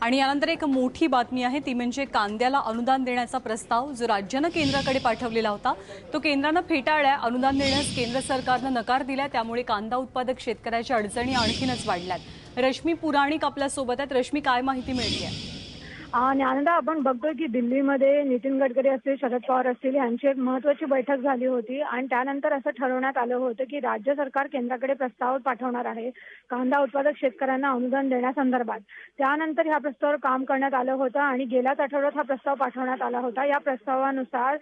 आणि यानंतर एक मोठी बातमी आहे ती म्हणजे कांद्याला अनुदान देण्याचा प्रस्ताव जो राज्यानं केंद्राकडे पाठवलेला होता तो केंद्रानं फेटाळला अनुदान देण्यास केंद्र सरकारनं नकार दिला त्यामुळे कांदा उत्पादक शेतकऱ्याच्या अडचणी आणखीनच वाढल्यात. रश्मी पुराणिक आपल्यासोबत आहेत. रश्मी काय माहिती मिळते आहे आणि आनंदा आपण बघतोय की दिल्लीमध्ये नितीन गडकरी असतील शरद पवार असतील यांची एक महत्वाची बैठक झाली होती. आणि त्यानंतर असं ठरवण्यात आलं होतं की राज्य सरकार केंद्राकडे प्रस्ताव पाठवणार आहे. कांदा उत्पादक शेतकऱ्यांना अनुदान देण्यासंदर्भात. त्यानंतर ह्या प्रस्तावावर काम करण्यात आलं होतं आणि गेल्याच आठवड्यात हा प्रस्ताव पाठवण्यात आला होता. या प्रस्तावानुसार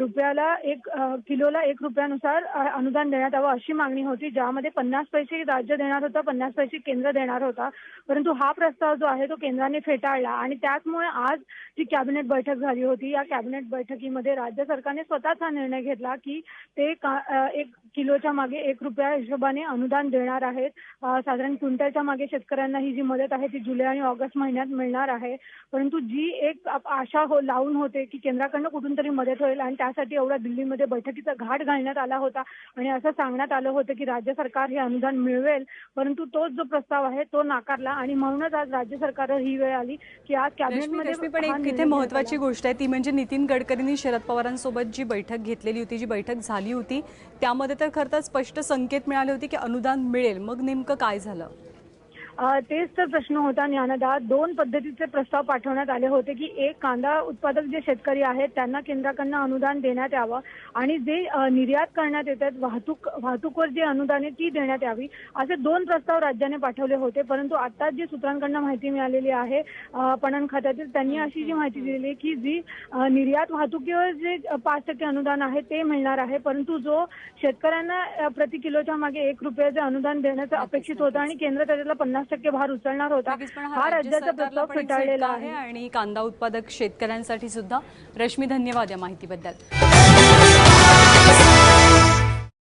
रुपयाला एक किलोला एक रुपयानुसार अनुदान देण्यात यावं अशी मागणी होती. ज्यामध्ये पन्नास पैसे राज्य देणार होतं पन्नास पैसे केंद्र देणार होता. परंतु हा प्रस्ताव जो आहे तो केंद्राने फेटाळला आणि त्या त्याचमुळे आज जी कॅबिनेट बैठक झाली होती या कॅबिनेट बैठकीमध्ये राज्य सरकारने स्वतःच हा निर्णय घेतला की ते एक किलोच्या मागे एक रुपया हिशोबाने अनुदान देणार आहेत. साधारण क्विंटलच्या मागे शेतकऱ्यांना ही जी मदत आहे ती जुलै आणि ऑगस्ट महिन्यात मिळणार आहे. परंतु जी एक आशा हो लावून होते की केंद्राकडनं कुठून तरी मदत होईल आणि त्यासाठी एवढा दिल्लीमध्ये बैठकीचा घाट घालण्यात आला होता आणि असं सांगण्यात आलं होतं की राज्य सरकार हे अनुदान मिळवेल परंतु तोच जो प्रस्ताव आहे तो नाकारला आणि म्हणूनच आज राज्य सरकारवर ही वेळ आली की आज पण एक निर्णय इथे महत्वाची. गोष्ट आहे. ती म्हणजे नितीन गडकरींनी शरद पवारांसोबत जी बैठक घेतलेली होती जी बैठक झाली होती त्यामध्ये तर खरं तर स्पष्ट संकेत मिळाले होते की अनुदान मिळेल. मग नेमकं काय झालं? तेच तर प्रश्न होता ज्ञानदा. दोन पद्धतीचे प्रस्ताव पाठवण्यात आले होते की एक कांदा उत्पादक जे शेतकरी आहेत त्यांना केंद्राकडनं अनुदान देण्यात यावं आणि जे निर्यात करण्यात येतात वाहतूक वाहतूकवर जे अनुदान आहे ती देण्यात यावी असे दोन प्रस्ताव राज्याने पाठवले होते. परंतु आता जी सूत्रांकडनं माहिती मिळालेली आहे पणन खात्यातील त्यांनी अशी जी माहिती दिलेली आहे की जी निर्यात वाहतुकीवर जे पाच टक्के अनुदान आहे ते मिळणार आहे. परंतु जो शेतकऱ्यांना प्रति किलोच्या मागे एक रुपयाचे अनुदान देण्याचं अपेक्षित होतं आणि केंद्र त्याच्यातला पन्नास टक्के भार उचलणार होता. हा राज्य राज्याचा प्रस्ताव फेटाळलेला आहे. आणि कांदा उत्पादक शेतकऱ्यांसाठी सुद्धा. रश्मी धन्यवाद या माहितीबद्दल.